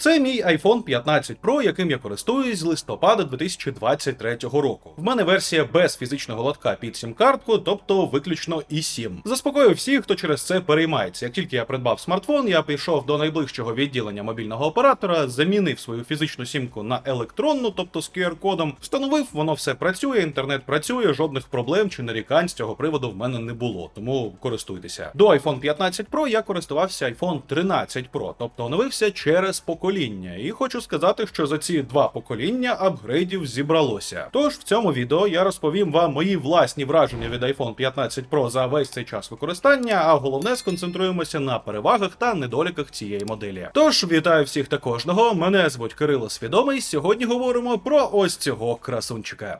Це мій iPhone 15 Pro, яким я користуюсь з листопада 2023 року. В мене версія без фізичного лотка під сім-картку, тобто виключно eSIM. Заспокою всіх, хто через це переймається. Як тільки я придбав смартфон, я пішов до найближчого відділення мобільного оператора, замінив свою фізичну сімку на електронну, тобто з QR-кодом, встановив, воно все працює, інтернет працює, жодних проблем чи нарікань з цього приводу в мене не було, тому користуйтеся. До iPhone 15 Pro я користувався iPhone 13 Pro, тобто оновився через покоління. І хочу сказати, що за ці два покоління апгрейдів зібралося. Тож в цьому відео я розповім вам мої власні враження від iPhone 15 Pro за весь цей час використання, а головне сконцентруємося на перевагах та недоліках цієї моделі. Тож вітаю всіх та кожного. Мене звуть Кирило Свідомий. Сьогодні говоримо про ось цього красунчика.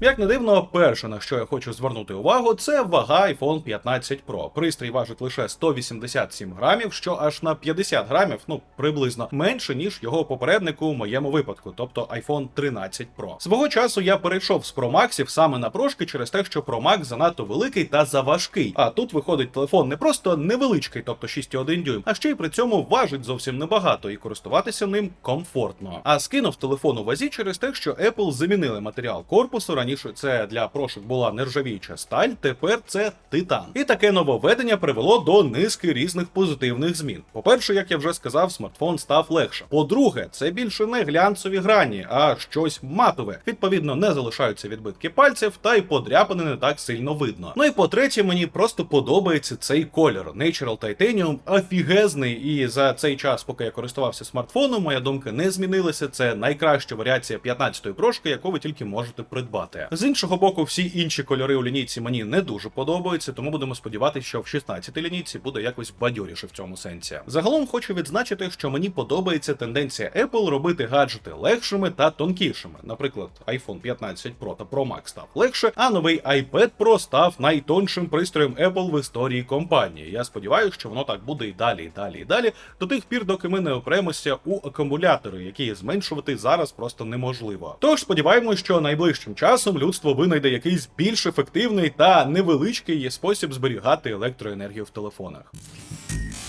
Як не дивно, перше на що я хочу звернути увагу, це вага iPhone 15 Pro. Пристрій важить лише 187 грамів, що аж на 50 грамів, ну приблизно менше ніж його попереднику у моєму випадку, тобто iPhone 13 Pro. Свого часу я перейшов з Pro Maxів саме на прошки через те, що Pro Max занадто великий та заважкий. А тут виходить телефон не просто невеличкий, тобто 6,1 дюйм, а ще й при цьому важить зовсім небагато і користуватися ним комфортно. А скинув телефон у вазі через те, що Apple замінили матеріал корпусу. Раніше це для прошок була нержавіюча сталь, тепер це титан. І таке нововведення привело до низки різних позитивних змін. По-перше, як я вже сказав, смартфон став легше. По-друге, це більше не глянцеві грані, а щось матове. Відповідно, не залишаються відбитки пальців, та й подряпини не так сильно видно. Ну і по-третє, мені просто подобається цей колір. Natural Titanium офігезний, і за цей час, поки я користувався смартфоном, моя думка не змінилася. Це найкраща варіація 15-ї прошки, яку ви тільки можете придбати. З іншого боку, всі інші кольори у лінійці мені не дуже подобаються, тому будемо сподіватися, що в 16-й лінійці буде якось бадьоріше в цьому сенсі. Загалом хочу відзначити, що мені подобається тенденція Apple робити гаджети легшими та тонкішими. Наприклад, iPhone 15 Pro та Pro Max став легше, а новий iPad Pro став найтоншим пристроєм Apple в історії компанії. Я сподіваюся, що воно так буде і далі, і далі, і далі, до тих пір, доки ми не опремося у акумулятори, які зменшувати зараз просто неможливо. Тож сподіваємось, що найближчим часом людство винайде якийсь більш ефективний та невеличкий спосіб зберігати електроенергію в телефонах.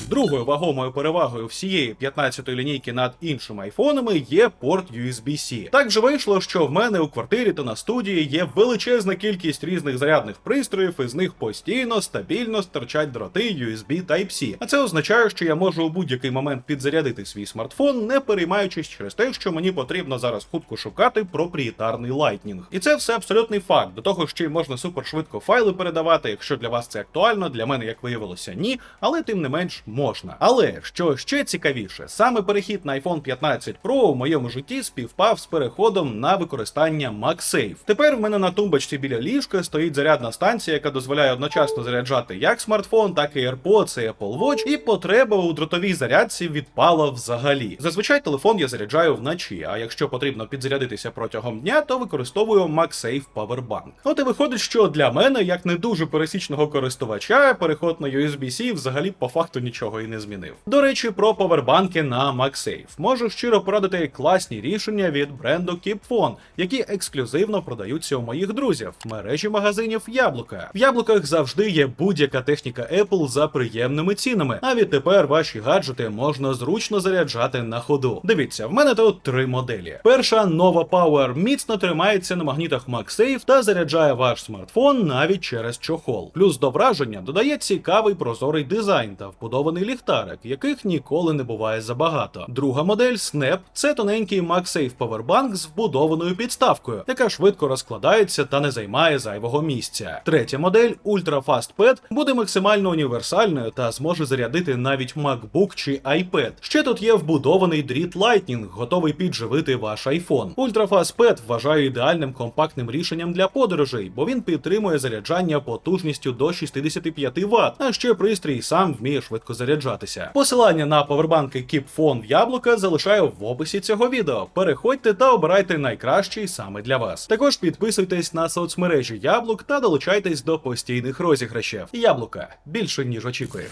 Другою вагомою перевагою всієї 15-ї лінійки над іншими айфонами є порт USB-C. Так же вийшло, що в мене у квартирі та на студії є величезна кількість різних зарядних пристроїв, і з них постійно стабільно стирчать дроти USB Type-C. А це означає, що я можу у будь-який момент підзарядити свій смартфон, не переймаючись через те, що мені потрібно зараз хутко шукати проприєтарний Lightning. І це все абсолютний факт. До того ще й можна супершвидко файли передавати. Якщо для вас це актуально, для мене, як виявилося, ні, але тим не менш можна. Але що ще цікавіше, саме перехід на iPhone 15 Pro у моєму житті співпав з переходом на використання MagSafe. Тепер в мене на тумбочці біля ліжка стоїть зарядна станція, яка дозволяє одночасно заряджати як смартфон, так і AirPods і Apple Watch, і потреба у дротовій зарядці відпала взагалі. Зазвичай телефон я заряджаю вночі, а якщо потрібно підзарядитися протягом дня, то використовую MagSafe Powerbank. От і виходить, що для мене, як не дуже пересічного користувача, переход на USB-C взагалі по факту нічого і не змінив. До речі, про повербанки на MagSafe. Можу щиро порадити класні рішення від бренду KeepPhone, які ексклюзивно продаються у моїх друзів в мережі магазинів Яблука. В яблуках завжди є будь-яка техніка Apple за приємними цінами. А відтепер ваші гаджети можна зручно заряджати на ходу. Дивіться, в мене тут три моделі. Перша Nova Power міцно тримається на магнітах MagSafe та заряджає ваш смартфон навіть через чохол. Плюс до враження додає цікавий прозорий дизайн та вбудований ліхтарик, яких ніколи не буває забагато. Друга модель Snap – це тоненький MagSafe Powerbank з вбудованою підставкою, яка швидко розкладається та не займає зайвого місця. Третя модель Ultra Fast Pad буде максимально універсальною та зможе зарядити навіть MacBook чи iPad. Ще тут є вбудований дріт Lightning, готовий підживити ваш iPhone. Ultra Fast Pad вважаю ідеальним компактним рішенням для подорожей, бо він підтримує заряджання потужністю до 65 Вт, а ще пристрій сам вміє швидко заряджатися. Посилання на повербанки KeepPhone яблука залишаю в описі цього відео. Переходьте та обирайте найкращий саме для вас. Також підписуйтесь на соцмережі яблук та долучайтесь до постійних розіграшів. Яблука більше ніж очікуєш.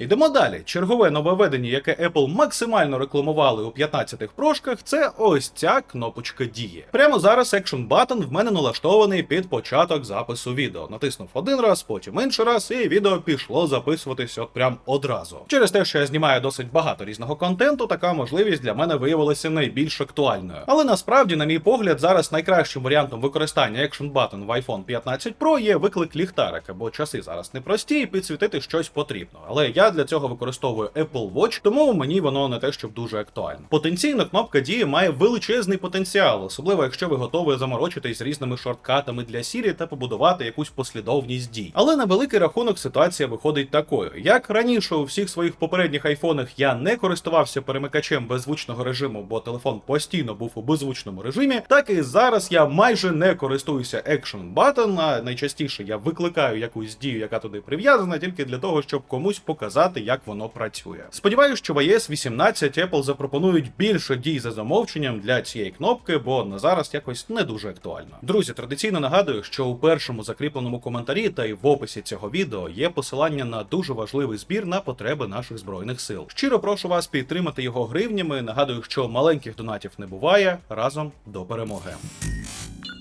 Йдемо далі. Чергове нововведення, яке Apple максимально рекламували у 15-х прошках, це ось ця кнопочка дії. Прямо зараз Action Button в мене налаштований під початок запису відео. Натиснув один раз, потім інший раз, і відео пішло записуватись от прям одразу. Через те, що я знімаю досить багато різного контенту, така можливість для мене виявилася найбільш актуальною. Але насправді, на мій погляд, зараз найкращим варіантом використання Action Button в iPhone 15 Pro є виклик ліхтарика, бо часи зараз непрості і підсвітити щось потрібно. Але я для цього використовую Apple Watch, тому мені воно не те, щоб дуже актуально. Потенційно кнопка дії має величезний потенціал, особливо якщо ви готові заморочитись різними шорткатами для Siri та побудувати якусь послідовність дій. Але на великий рахунок ситуація виходить такою: як раніше у всіх своїх попередніх айфонах я не користувався перемикачем беззвучного режиму, бо телефон постійно був у беззвучному режимі, так і зараз я майже не користуюся Action Button, а найчастіше я викликаю якусь дію, яка туди прив'язана, тільки для того, щоб комусь показати, як воно працює. Сподіваюсь, що в iOS 18 Apple запропонують більше дій за замовченням для цієї кнопки, бо на зараз якось не дуже актуально. Друзі, традиційно нагадую, що у першому закріпленому коментарі та й в описі цього відео є посилання на дуже важливий збір на потреби наших збройних сил. Щиро прошу вас підтримати його гривнями. Нагадую, що маленьких донатів не буває. Разом до перемоги.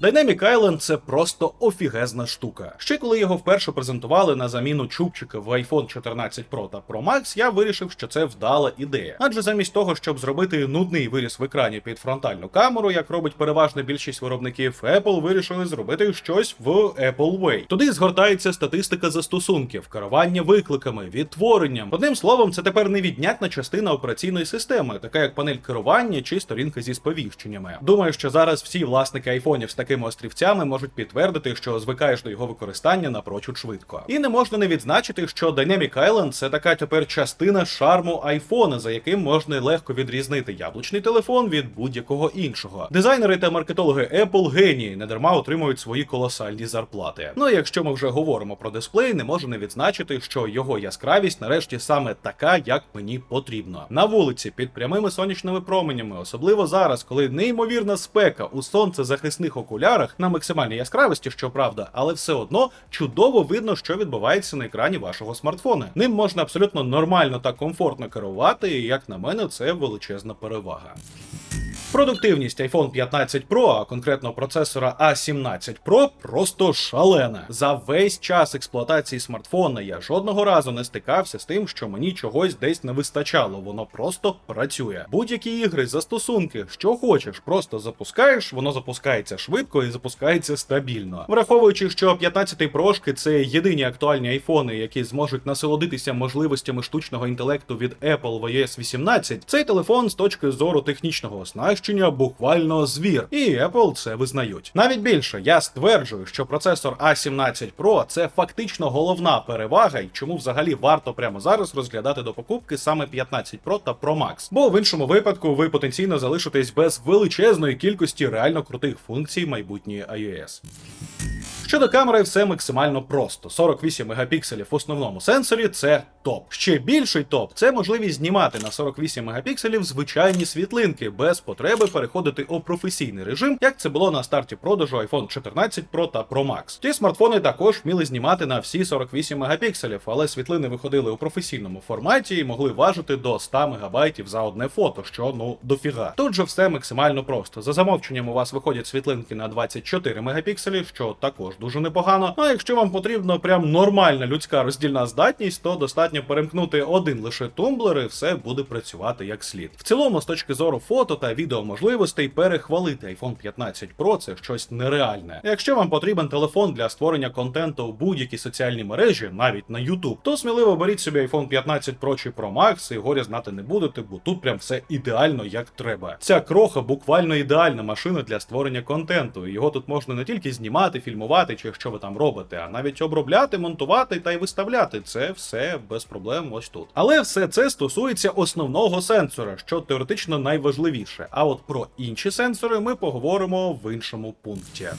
Dynamic Island – це просто офігезна штука. Ще коли його вперше презентували на заміну чубчика в iPhone 14 Pro та Pro Max, я вирішив, що це вдала ідея. Адже замість того, щоб зробити нудний виріс в екрані під фронтальну камеру, як робить переважна більшість виробників, Apple вирішили зробити щось в Apple Way. Туди згортається статистика застосунків, керування викликами, відтворенням. Одним словом, це тепер невіднятна частина операційної системи, така як панель керування чи сторінка зі сповіщеннями. Думаю, що зараз всі власники айфонів з такими острівцями можуть підтвердити, що звикаєш до його використання напрочуд швидко. І не можна не відзначити, що Dynamic Island – це така тепер частина шарму айфона, за яким можна легко відрізнити яблучний телефон від будь-якого іншого. Дизайнери та маркетологи Apple генії недарма отримують свої колосальні зарплати. Ну і якщо ми вже говоримо про дисплей, не можу не відзначити, що його яскравість нарешті саме така, як мені потрібно. На вулиці під прямими сонячними променями, особливо зараз, коли неймовірна спека у сонцезахисних окулярах на максимальній яскравості, щоправда, але все одно чудово видно, що відбувається на екрані вашого смартфона. Ним можна абсолютно нормально та комфортно керувати, і як на мене, це величезна перевага. Продуктивність iPhone 15 Pro, а конкретно процесора A17 Pro, просто шалена. За весь час експлуатації смартфона я жодного разу не стикався з тим, що мені чогось десь не вистачало. Воно просто працює. Будь-які ігри, застосунки, що хочеш, просто запускаєш, воно запускається швидко і запускається стабільно. Враховуючи, що 15 прошки це єдині актуальні айфони, які зможуть насолодитися можливостями штучного інтелекту від Apple в iOS 18, цей телефон з точки зору технічного оснащення буквально звір, і Apple це визнають. Навіть більше я стверджую, що процесор A17 Pro це фактично головна перевага, і чому взагалі варто прямо зараз розглядати до покупки саме 15 Pro та Pro Max. Бо в іншому випадку ви потенційно залишитесь без величезної кількості реально крутих функцій майбутньої iOS. Щодо камери, все максимально просто. 48 мегапікселів в основному сенсорі це топ. Ще більший топ це можливість знімати на 48 мегапікселів звичайні світлинки без потреби переходити у професійний режим, як це було на старті продажу iPhone 14 Pro та Pro Max. Ті смартфони також вміли знімати на всі 48 мегапікселів, але світлини виходили у професійному форматі і могли важити до 100 мегабайтів за одне фото, що ну дофіга. Тут же все максимально просто. За замовченням у вас виходять світлинки на 24 мегапікселі, що також дуже непогано. А якщо вам потрібно прям нормальна людська роздільна здатність, то достатньо перемкнути один лише тумблер, і все буде працювати як слід. В цілому, з точки зору фото та відео можливостей, перехвалити iPhone 15 Pro це щось нереальне. Якщо вам потрібен телефон для створення контенту у будь-якій соціальній мережі, навіть на YouTube, то сміливо беріть собі iPhone 15 Pro чи Pro Max і горі знати не будете, бо тут прям все ідеально як треба. Ця кроха буквально ідеальна машина для створення контенту. Його тут можна не тільки знімати, фільмувати чи що ви там робите, а навіть обробляти, монтувати та й виставляти. Це все без проблем ось тут. Але все це стосується основного сенсора, що теоретично найважливіше. А от про інші сенсори ми поговоримо в іншому пункті.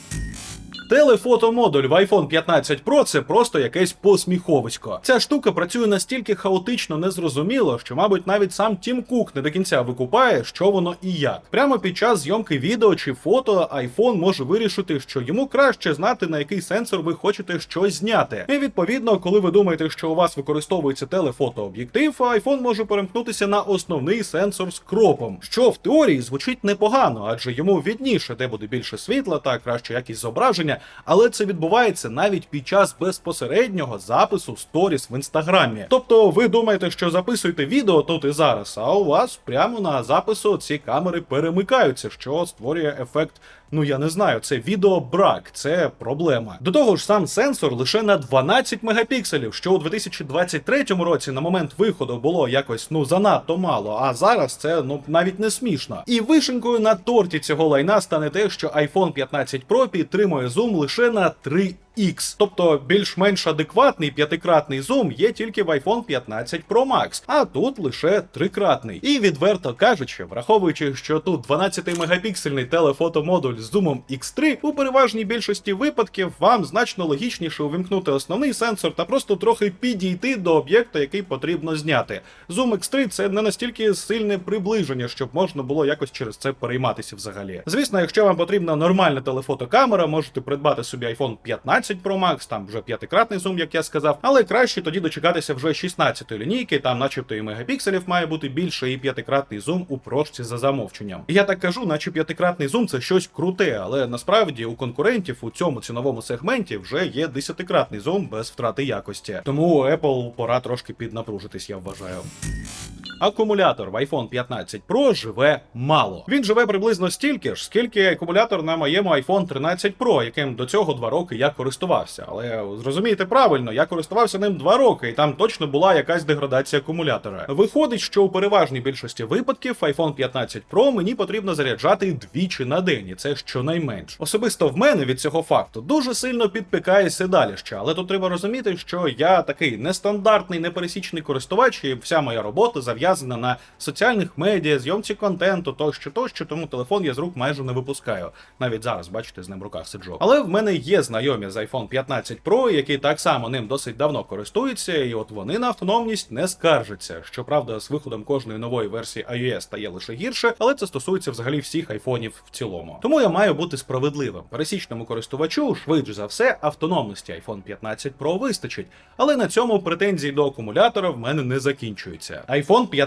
Телефотомодуль в iPhone 15 Pro це просто якесь посміховисько. Ця штука працює настільки хаотично незрозуміло, що, мабуть, навіть сам Тім Кук не до кінця викупає, що воно і як. Прямо під час зйомки відео чи фото iPhone може вирішити, що йому краще знати на який сенсор ви хочете щось зняти. І відповідно, коли ви думаєте, що у вас використовується телефотооб'єктив, iPhone може перемкнутися на основний сенсор з кропом, що в теорії звучить непогано, адже йому відніше, де буде більше світла та краща якість зображення, але це відбувається навіть під час безпосереднього запису сторіс в інстаграмі. Тобто ви думаєте, що записуєте відео тут і зараз, а у вас прямо на запису ці камери перемикаються, що створює ефект. Ну я не знаю, це відеобрак, це проблема. До того ж, сам сенсор лише на 12 мегапікселів, що у 2023 році на момент виходу було якось ну занадто мало. А зараз це ну навіть не смішно. І вишенькою на торті цього лайна стане те, що iPhone 15 Pro підтримує зум лише на 3 X. Тобто більш-менш адекватний п'ятикратний зум є тільки в iPhone 15 Pro Max, а тут лише трикратний. І відверто кажучи, враховуючи, що тут 12-мегапіксельний телефотомодуль з зумом X3, у переважній більшості випадків вам значно логічніше увімкнути основний сенсор та просто трохи підійти до об'єкта, який потрібно зняти. Zoom X3 це не настільки сильне приближення, щоб можна було якось через це перейматися взагалі. Звісно, якщо вам потрібна нормальна телефотокамера, можете придбати собі iPhone 15 Pro Max, там вже п'ятикратний зум, як я сказав, але краще тоді дочекатися вже 16-ї лінійки, там, начебто, і мегапікселів має бути більше, і п'ятикратний зум у прошці за замовченням. Я так кажу, наче п'ятикратний зум це щось круте, але насправді у конкурентів у цьому ціновому сегменті вже є десятикратний зум без втрати якості. Тому Apple пора трошки піднапружитись, я вважаю. Акумулятор в iPhone 15 Pro живе мало. Він живе приблизно стільки ж, скільки акумулятор на моєму iPhone 13 Pro, яким до цього два роки я користувався. Але зрозумійте правильно, я користувався ним два роки, і там точно була якась деградація акумулятора. Виходить, що у переважній більшості випадків iPhone 15 Pro мені потрібно заряджати двічі на день, і це щонайменш. Особисто в мене від цього факту дуже сильно підпікає седалище, але тут треба розуміти, що я такий нестандартний, непересічний користувач, і вся моя робота зав'язана на соціальних медіа, зйомці контенту, тощо, тощо, тому телефон я з рук майже не випускаю. Навіть зараз, бачите, з ним в руках сиджу. Але в мене є знайомі з iPhone 15 Pro, які так само ним досить давно користуються, і от вони на автономність не скаржаться. Щоправда, з виходом кожної нової версії iOS стає лише гірше, але це стосується взагалі всіх айфонів в цілому. Тому я маю бути справедливим. Пересічному користувачу, швидше за все, автономності iPhone 15 Pro вистачить. Але на цьому претензії до акумулятора в мене не закінчуються. iPhone 15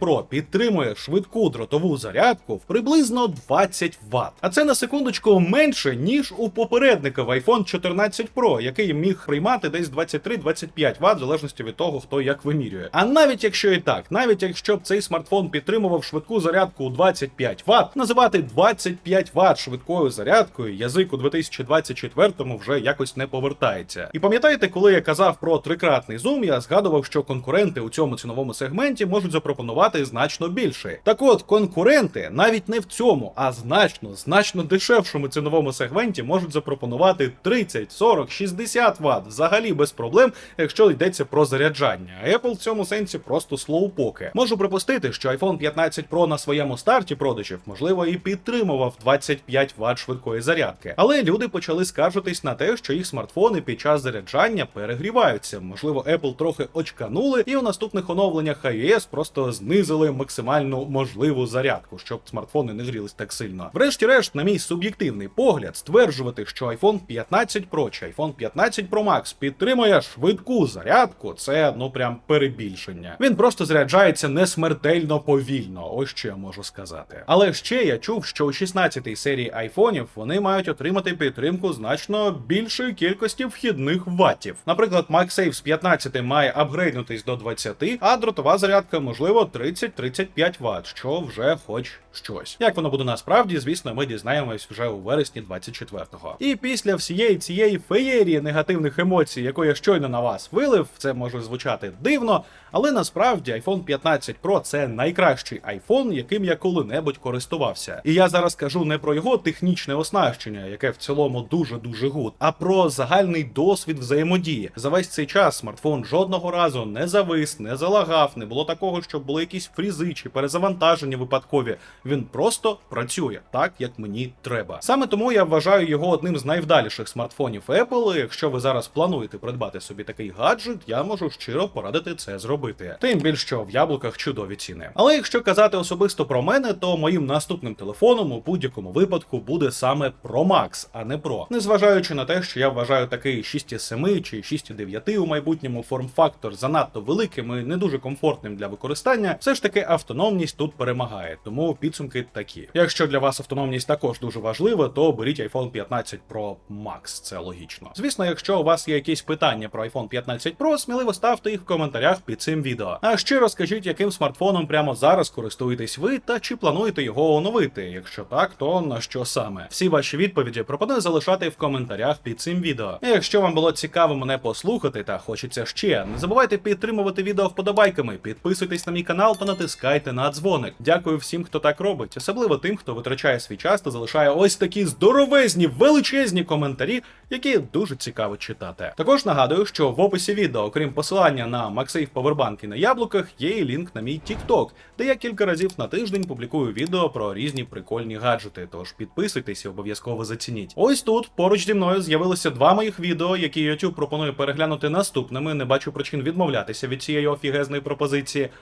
Pro підтримує швидку дротову зарядку в приблизно 20 Вт. А це на секундочку менше, ніж у попередника в iPhone 14 Pro, який міг приймати десь 23-25 Вт, в залежності від того, хто як вимірює. А навіть якщо і так, навіть якщо б цей смартфон підтримував швидку зарядку у 25 Вт, називати 25 Вт швидкою зарядкою язик у 2024-му вже якось не повертається. І пам'ятаєте, коли я казав про трикратний зум, я згадував, що конкуренти у цьому ціновому сегменті можуть запропонувати значно більше. Так от, конкуренти навіть не в цьому, а значно, значно дешевшому ціновому сегменті можуть запропонувати 30, 40, 60 Вт взагалі без проблем, якщо йдеться про заряджання. Apple в цьому сенсі просто слоупоки. Можу припустити, що iPhone 15 Pro на своєму старті продажів, можливо, і підтримував 25 Вт швидкої зарядки. Але люди почали скаржитись на те, що їх смартфони під час заряджання перегріваються. Можливо, Apple трохи очканули, і у наступних оновленнях iOS просто знизили максимальну можливу зарядку, щоб смартфони не грілись так сильно. Врешті-решт, на мій суб'єктивний погляд, стверджувати, що iPhone 15 Pro чи iPhone 15 Pro Max підтримує швидку зарядку, це ну прям перебільшення. Він просто заряджається не смертельно повільно. Ось що я можу сказати. Але ще я чув, що у 16-й серії айфонів вони мають отримати підтримку значно більшої кількості вхідних ваттів. Наприклад, MagSafe з 15 має апгрейднутись до 20, а дротова зарядка можливо 30-35 Вт, що вже хоч щось. Як воно буде насправді, звісно, ми дізнаємось вже у вересні 24-го. І після всієї цієї феєрії негативних емоцій, яку я щойно на вас вилив, це може звучати дивно, але насправді iPhone 15 Pro це найкращий iPhone, яким я коли-небудь користувався. І я зараз кажу не про його технічне оснащення, яке в цілому дуже дуже гуд, а про загальний досвід взаємодії. За весь цей час смартфон жодного разу не завис, не залагав, не було такого, того, щоб були якісь фрізи чи перезавантаження випадкові. Він просто працює так, як мені треба. Саме тому я вважаю його одним з найвдаліших смартфонів Apple. і Якщо ви зараз плануєте придбати собі такий гаджет, я можу щиро порадити це зробити. Тим більше що в яблуках чудові ціни. Але якщо казати особисто про мене, то моїм наступним телефоном у будь-якому випадку буде саме Pro Max, а не Pro. Незважаючи на те, що я вважаю такий 6,7 чи 6,9 у майбутньому форм-фактор занадто великим і не дуже комфортним для використання, все ж таки автономність тут перемагає, тому підсумки такі. Якщо для вас автономність також дуже важлива, то беріть iPhone 15 Pro Max, це логічно. Звісно, якщо у вас є якісь питання про iPhone 15 Pro, сміливо ставте їх в коментарях під цим відео. А ще розкажіть, яким смартфоном прямо зараз користуєтесь ви та чи плануєте його оновити. Якщо так, то на що саме? Всі ваші відповіді пропоную залишати в коментарях під цим відео. І якщо вам було цікаво мене послухати та хочеться ще, не забувайте підтримувати відео вподобайками, підписуйтесь на мій канал та натискайте на дзвоник. Дякую всім, хто так робить, особливо тим, хто витрачає свій час та залишає ось такі здоровезні, величезні коментарі, які дуже цікаво читати. Також нагадую, що в описі відео, окрім посилання на MagSafe Powerbank на яблуках, є і лінк на мій TikTok, де я кілька разів на тиждень публікую відео про різні прикольні гаджети. Тож підписуйтесь і обов'язково зацініть. Ось тут поруч зі мною з'явилося два моїх відео, які YouTube пропонує переглянути наступними. Не бачу причин відмовлятися від цієї офігезної пропозиції.